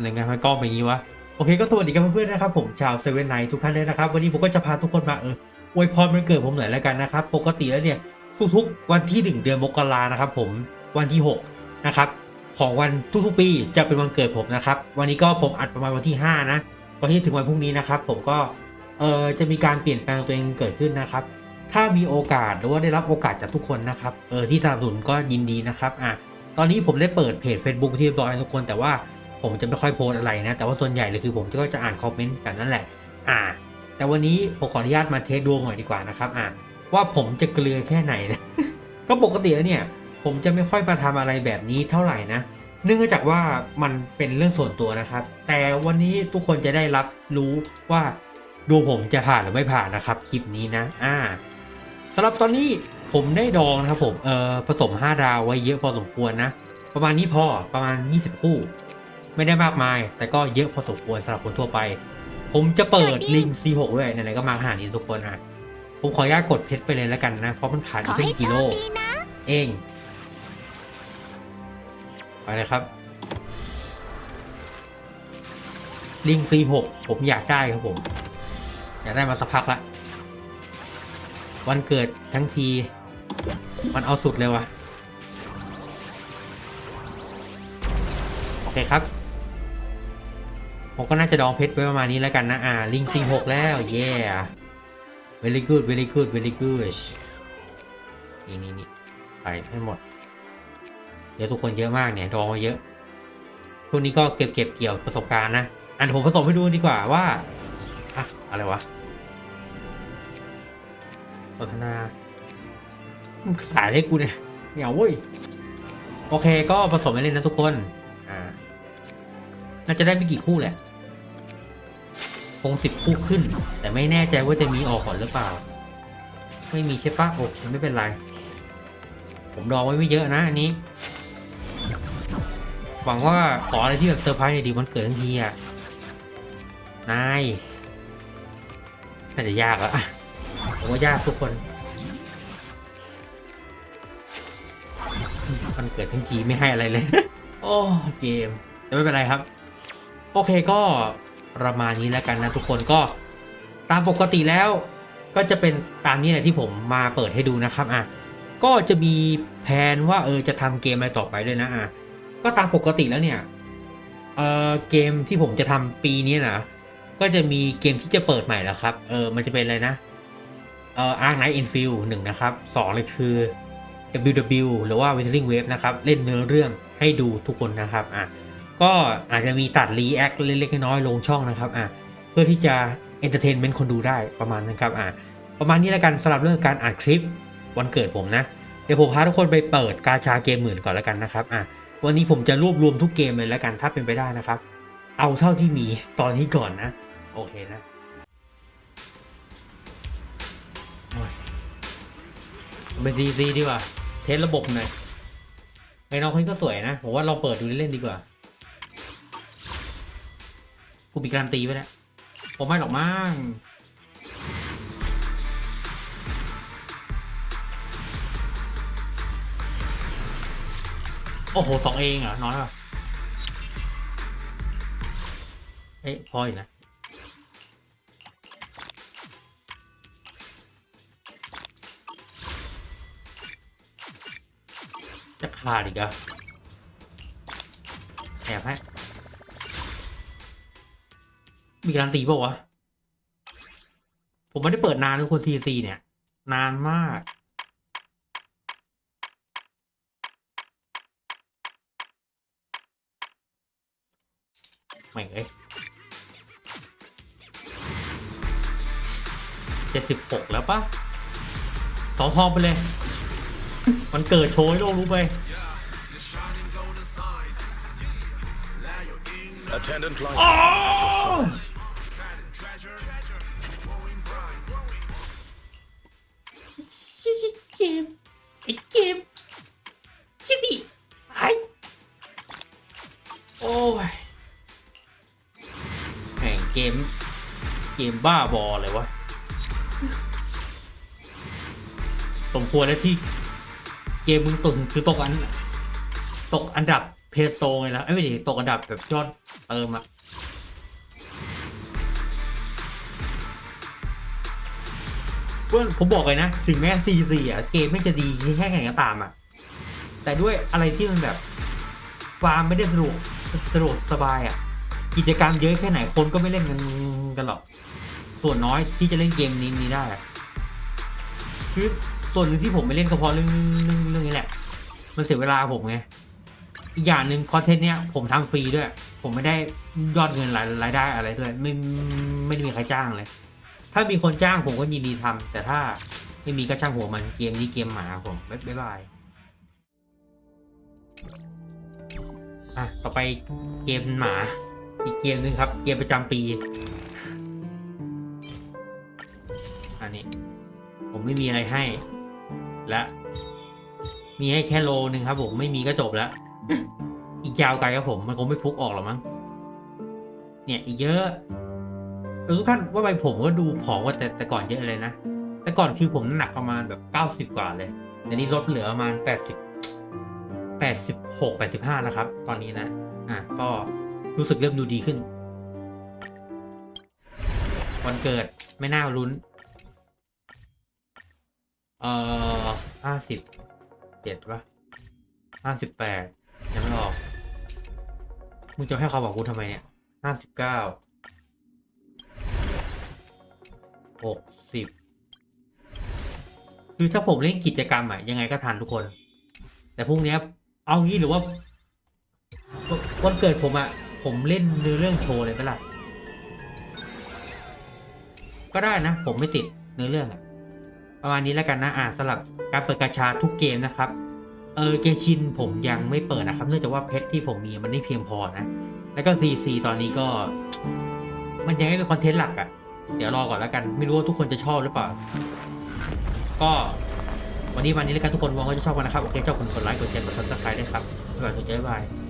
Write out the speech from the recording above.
ในงานมันกล้องเป็นอย่างนี้วะโอเคก็สวัสดีกันเพื่อนๆนะครับผมชาวเซเว่นไนทุกท่านเลยนะครับ วันนี้ผมก็จะพาทุกคนมาเอออวยพรวันเกิดผมหน่อยแล้วกันนะครับ ปกติแล้วเนี่ยทุกๆวันที่หนึ่งเดือนมกรานะครับ ผมวันที่หกนะครับของวันทุกๆปีจะเป็นวันเกิดผมนะครับ วันนี้ก็ผมอัดประมาณวันที่ห้านะก่อนที่ถึงวันพรุ่งนี้นะครับ ผมก็เออจะมีการเปลี่ยนแปลงตัวเองเกิดขึ้นนะครับ ถ้ามีโอกาสหรือว่าได้รับโอกาสจากทุกคนนะครับเออที่สนับสนุนก็ยินดีนะครับอะตอนนี้ผมได้เปิดเพจ Facebook ที่บอยทุกคนแต่ว่า ผมจะไม่ค่อยโพสอะไรนะ แต่ว่าส่วนใหญ่เลยคือผมก็จะอ่านคอมเมนต์แบบนั้นแหละ อ่า แต่วันนี้ผมขออนุญาตมาเทสดวงหน่อยดีกว่านะครับ อะว่าผมจะเกลือแค่ไหนนะ ก็ปกติแล้วเนี่ย ผมจะไม่ค่อยมาทำอะไรแบบนี้เท่าไหร่นะ เนื่องจากว่ามันเป็นเรื่องส่วนตัวนะครับ แต่วันนี้ทุกคนจะได้รับรู้ว่าดูผมจะผ่านหรือไม่ผ่านนะครับคลิปนี้นะ อ่าสำหรับตอนนี้ผมได้ดองนะครับผม เอ่อผสม 5 ดาวไว้เยอะพอสมควรนะ ประมาณนี้พอประมาณ 20 คู่ ไม่ได้มากมาย แต่ก็เยอะพอสมควรสำหรับคนทั่วไป ผมจะเปิดลิง C6 ด้วยไหนๆก็มาขนาดนี้ทุกคนอะ ผมขออนุญาตกดเพชรไปเลยแล้วกันนะ เพราะมันผ่านขอไปครึ่ให้งโชกิโลคดีนะเองไปเลยครับ ลิง C6 ผมอยากได้ครับผม อยากได้มาสักพักละวันเกิดทั้งที มันเอาสุดเลยวะโอเคครับ ผมก็น่าจะดองเพชรไว้ประมาณนี้แล้วกันนะ อ่า ลิง C6 แล้วเย้ very good very good very good นี่นี่นี่ไปให้หมด เดี๋ยวทุกคนเยอะมากเนี่ยดองมาเยอะช่วงนี้ก็เก็บเก็บเกี่ยวประสบการณ์นะ อันผมผสมให้ดูดีกว่าว่าอะอะไรวะพัฒนามึงขายให้กูเนี่ยเหนียวเว้ยโอเคก็ผสมไปเลยนะทุกคน อ่า น่าจะได้ไม่กี่คู่แหละ คงสิบคู่ขึ้น แต่ไม่แน่ใจว่าจะมีออกก่อนหรือเปล่า ไม่มีใช่ปะโอเคไม่เป็นไร ผมดอไว้ไม่เยอะนะอันนี้ หวังว่าขออะไรที่แบบเซอร์ไพรส์ในอยดีวันเกิดทั้งทีอะ นายน่าจะยากอะผมว่ายากทุกคนวันเกิดทั้งทีไม่ให้อะไรเลย โอ้เกม แต่ไม่เป็นไรครับ โอเคก็ ประมาณนี้แล้วกันนะทุกคนก็ตามปกติแล้วก็จะเป็นตามนี้แหละที่ผมมาเปิดให้ดูนะครับอะก็จะมีแผนว่าเออจะทำเกมอะไรต่อไปด้วยนะอะก็ตามปกติแล้วเนี่ยเออเกมที่ผมจะทำปีนี้นะก็จะมีเกมที่จะเปิดใหม่แล้วครับเออมันจะเป็นอะไรนะเอ่อ Ark Knight Infield หนึ่งนะครับสองเลยคือ WW หรือว่า Wrestling Wave นะครับ เล่นเนื้อเรื่องให้ดูทุกคนนะครับอะ ก็อาจจะมีตัดรีแอคเล็กๆน้อยๆลงช่องนะครับอะเพื่อที่จะเอนเตอร์เทนเมนต์คนดูได้ประมาณนั้นครับอะประมาณนี้แล้วกันสำหรับเรื่องการอ่านคลิปวันเกิดผมนะ เดี๋ยวผมพาทุกคนไปเปิดกาชาเกมหมื่นก่อนแล้วกันนะครับอะวันนี้ผมจะรวบรวมทุกเกมเลยแล้วกันถ้าเป็นไปได้นะครับ เอาเท่าที่มีตอนนี้ก่อนนะ โอเคนะโอ้ยเป็นซีซีดีกว่า เทสระบบหน่อยไอ้น้องคนนี้ก็สวยนะ ผมว่าลองเปิดดูเล่นๆดีกว่า กูมีการันตีไว้แล้วผมไม่หรอกมั้งโอ้โหสองเองเหรอ น้อยป่ะเอ๊ะพออีกนะ จะขาดอีกเหรอะแอบให้ มีการันตีเปล่าวะ ผมไม่ได้เปิดนานเลยคนซีซีเนี่ย นานมาก ไม่งเอ้ยเจ็ดสิบหกแล้วปะสองทองไปเลย มันเกิดโชว์ให้โลกรู้ไป Attendant line. เกม เกมบ้าบอเลยวะสมควรแล้วที่เกมมึงตกคือตกอัน ตกอันดับเพสโตไงแล้วไอ้ไม่ใช่ตกอันดับแบบยอดเติมอะเพื่อนผมบอกเลยนะ ถึงแม้ซีซีอะเกมไม่จะดีแค่ไหนก็ตามอะแต่ด้วยอะไรที่มันแบบฟาร์มไม่ได้สะดวกสะดวกสบายอะ กิจกรรมเยอะแค่ไหนคนก็ไม่เล่นกันกันหรอก ส่วนน้อยที่จะเล่นเกมนี้นี้ได้คือส่วนหนึ่งที่ผมไม่เล่นก็เพราะเรื่องเรื่องเรื่องนี้แหละ มันเสียเวลาผมไง อีกอย่างหนึ่งคอนเทนต์เนี้ยผมทำฟรีด้วย ผมไม่ได้ยอดเงินรายรายได้อะไรด้วย ไม่ไม่ได้มีใครจ้างเลย ถ้ามีคนจ้างผมก็ยินดีทำแต่ถ้าไม่มีก็ช่างหัวมันเกมนี้เกมหมาผมบ๊ายบายอะต่อไปเกมหมา อีกเกมหนึ่งครับ เกมประจำปี อันนี้ ผมไม่มีอะไรให้ และ มีให้แค่โลนึงครับ ผมไม่มีก็จบแล้ว อีกยาวไกลครับผม มันคงไม่ฟุกออกหรอมั้ง เนี่ย อีกเยอะทุกท่านว่าไปผมก็ดูผอมกว่าแต่แต่ก่อนเยอะเลยนะ แต่ก่อนคือผมน้ำหนักประมาณแบบเก้าสิบกว่าเลยแต่นี้ลดเหลือประมาณแปดสิบแปดสิบหกแปดสิบห้านะครับ ตอนนี้นะ อะก็ รู้สึกเริ่มดูดีขึ้น วันเกิดไม่น่าลุ้น เอ่อห้าสิบเจ็ดปะห้าสิบแปดยังไม่ออก มึงจะให้เขาบอกกูทำไมเนี่ยห้าสิบเก้าหกสิบคือถ้าผมเล่นกิจกรรมอะยังไงก็ทันทุกคน แต่พรุ่งนี้เอางี้หรือว่าวันเกิดผมอะ ผมเล่นเนื้อเรื่องโชว์เลยไหมล่ะก็ได้นะ ผมไม่ติดเนื้อเรื่องอะประมาณนี้แล้วกันนะอ่าสำหรับการเปิดกาชาทุกเกมนะครับ เออเกชินผมยังไม่เปิดนะครับ เนื่องจากว่าเพชรที่ผมมีมันไม่เพียงพอนะ แล้วก็ซีซีตอนนี้ก็ มันยังไม่เป็นคอนเทนต์หลักอะ่ะ เดี๋ยวรอก่อนแล้วกัน ไม่รู้ว่าทุกคนจะชอบหรือเปล่า ก็วันนี้วันนี้แล้วกันทุกคนหวังว่าจะชอบกันนะครับ โอเคชอบคนกดไลค์กดแชร์กดซับสไครต์ด้วยครับบ๊ายบายทุกท่านบ๊ายบาย